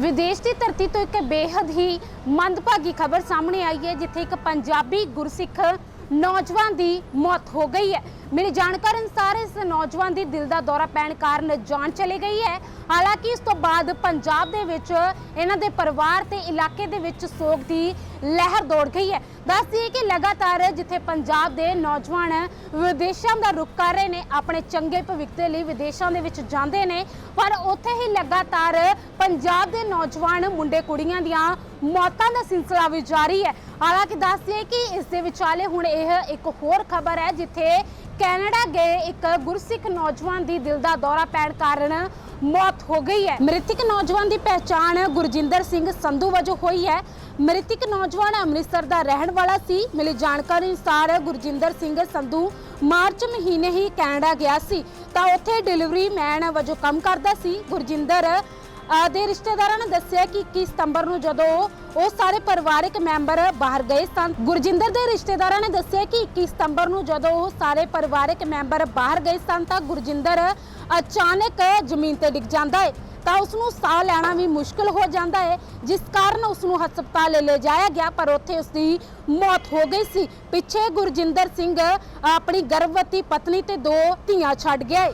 ਵਿਦੇਸ਼ ਦੀ ਧਰਤੀ ਤੋਂ ਇੱਕ ਬੇहद ਹੀ ਮੰਦਭਾਗੀ ਖਬਰ ਸਾਹਮਣੇ ਆਈ ਹੈ, ਜਿੱਥੇ ਇੱਕ ਪੰਜਾਬੀ ਗੁਰਸਿੱਖ ਨੌਜਵਾਨ ਦੀ ਮੌਤ ਹੋ ਗਈ ਹੈ। ਮੇਰੀ ਜਾਣਕਾਰੀ ਅਨੁਸਾਰ ਇਸ ਨੌਜਵਾਨ ਦੀ ਦਿਲ ਦਾ ਦੌਰਾ ਪੈਣ ਕਾਰਨ ਜਾਨ ਚਲੀ ਗਈ ਹੈ। ਹਾਲਾਂਕਿ ਇਸ ਤੋਂ ਬਾਅਦ ਪੰਜਾਬ ਦੇ ਵਿੱਚ ਇਹਨਾਂ ਦੇ ਪਰਿਵਾਰ ਤੇ ਇਲਾਕੇ ਦੇ ਵਿੱਚ ਸੋਗ ਦੀ ਲਹਿਰ ਦੌੜ ਗਈ ਹੈ। ਦੱਸ ਦਈਏ ਕਿ ਲਗਾਤਾਰ ਜਿੱਥੇ ਪੰਜਾਬ ਦੇ ਨੌਜਵਾਨ ਵਿਦੇਸ਼ਾਂ ਦਾ ਰੁਖ ਕਰ ਰਹੇ ਨੇ, ਆਪਣੇ ਚੰਗੇ ਭਵਿੱਖ ਦੇ ਲਈ ਵਿਦੇਸ਼ਾਂ ਦੇ ਵਿੱਚ ਜਾਂਦੇ ਨੇ, ਪਰ ਉੱਥੇ ਹੀ ਲਗਾਤਾਰ ਪੰਜਾਬ ਦੇ ਨੌਜਵਾਨ ਮੁੰਡੇ ਕੁੜੀਆਂ ਦੀਆਂ ਮੌਤਾਂ ਦਾ ਸਿਲਸਿਲਾ ਵੀ ਜਾਰੀ ਹੈ। ਹਾਲਾਂਕਿ ਦੱਸ ਦਈਏ ਕਿ ਦੇ ਵਿਚਾਲੇ ਹੁਣ ਇਹ ਇੱਕ ਹੋਰ ਖਬਰ ਹੈ ਜਿੱਥੇ ਕੈਨੇਡਾ ਗਏ ਇੱਕ ਗੁਰਸਿੱਖ ਨੌਜਵਾਨ ਦੀ ਦਿਲ ਦਾ ਦੌਰਾ ਪੈਣ ਕਾਰਨ ਮੌਤ ਹੋ ਗਈ ਹੈ। ਮ੍ਰਿਤਕ ਨੌਜਵਾਨ ਦੀ ਪਹਿਚਾਣ ਗੁਰਜਿੰਦਰ ਸਿੰਘ ਸੰਧੂ ਵਜੋਂ ਹੋਈ ਹੈ। ਮ੍ਰਿਤਕ ਨੌਜਵਾਨ ਅੰਮ੍ਰਿਤਸਰ ਦਾ ਰਹਿਣ ਵਾਲਾ ਸੀ। ਮਿਲੀ ਜਾਣਕਾਰੀ ਅਨੁਸਾਰ ਗੁਰਜਿੰਦਰ ਸਿੰਘ ਸੰਧੂ ਮਾਰਚ ਮਹੀਨੇ ਹੀ ਕੈਨੇਡਾ ਗਿਆ ਸੀ। ਤਾਂ ਉੱਥੇ ਡਿਲੀਵਰੀ ਮੈਨ ਵਜੋਂ ਕੰਮ ਕਰਦਾ ਸੀ। ਗੁਰਜਿੰਦਰ ਦੇ ਰਿਸ਼ਤੇਦਾਰਾਂ ਨੇ ਦੱਸਿਆ ਕਿ 21 ਸਤੰਬਰ ਨੂੰ ਜਦੋਂ ਉਹ ਸਾਰੇ ਪਰਿਵਾਰਕ ਮੈਂਬਰ ਬਾਹਰ ਗਏ ਸਨ, ਗੁਰਜਿੰਦਰ ਦੇ ਰਿਸ਼ਤੇਦਾਰਾਂ ਨੇ ਦੱਸਿਆ ਕਿ 21 ਸਤੰਬਰ ਨੂੰ ਜਦੋਂ ਉਹ ਸਾਰੇ ਪਰਿਵਾਰਕ ਮੈਂਬਰ ਬਾਹਰ ਗਏ ਸਨ, ਤਾਂ ਗੁਰਜਿੰਦਰ ਅਚਾਨਕ ਜ਼ਮੀਨ ਤੇ ਡਿੱਗ ਜਾਂਦਾ ਹੈ। ਤਾਂ ਉਸ ਨੂੰ ਸਾਹ ਲੈਣਾ ਵੀ ਮੁਸ਼ਕਲ ਹੋ ਜਾਂਦਾ ਹੈ, ਜਿਸ ਕਾਰਨ ਉਸ ਨੂੰ ਹਸਪਤਾਲ ਲੈ ਜਾਇਆ ਗਿਆ, ਪਰ ਉੱਥੇ ਉਸ ਦੀ ਮੌਤ ਹੋ ਗਈ ਸੀ। ਪਿੱਛੇ ਗੁਰਜਿੰਦਰ ਸਿੰਘ ਆਪਣੀ ਗਰਭਵਤੀ ਪਤਨੀ ਤੇ ਦੋ ਧੀਆਂ ਛੱਡ ਗਿਆ ਹੈ।